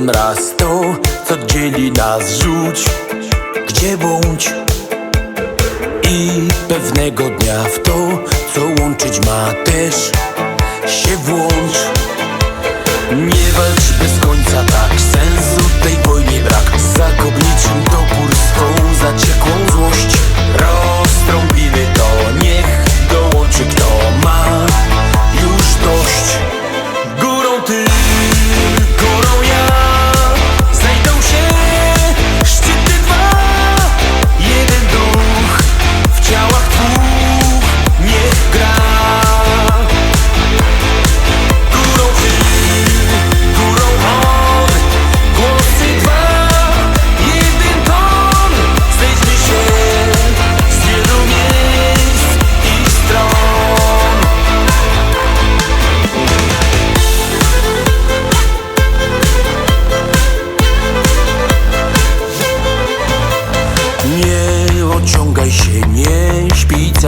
trun raz to, co dzieli nas rzuć. Gdzie bądź? I pewnego dnia w to, co łączyć ma też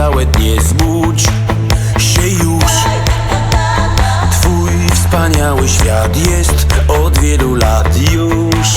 całe dnie, zbudź się już. Twój wspaniały świat jest od wielu lat już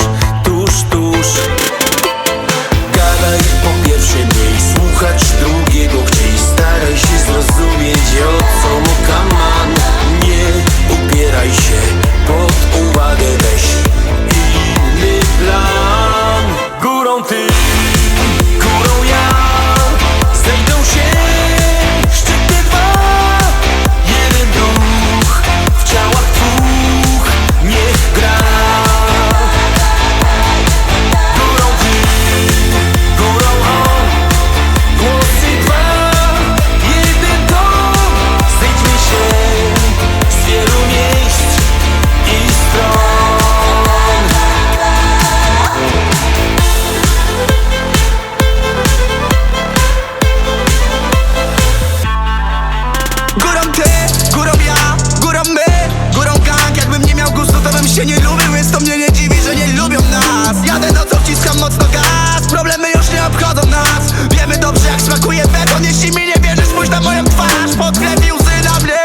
smakuje beton Jeśli mi nie wierzysz, spójrz na moją twarz. Podklepi łzy na mnie.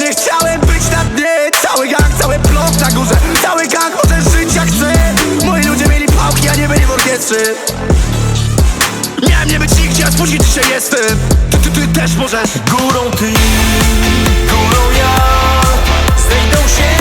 Nie chciałem być na dnie. Cały gang, cały blok na górze. Cały gang może żyć jak chce Moi ludzie mieli pałki, a nie byli w orkiestrze. Miałem nie być nigdzie, a spóźnić dzisiaj jestem. Ty, ty, ty też możesz. Górą ty, górą ja. Znajdą się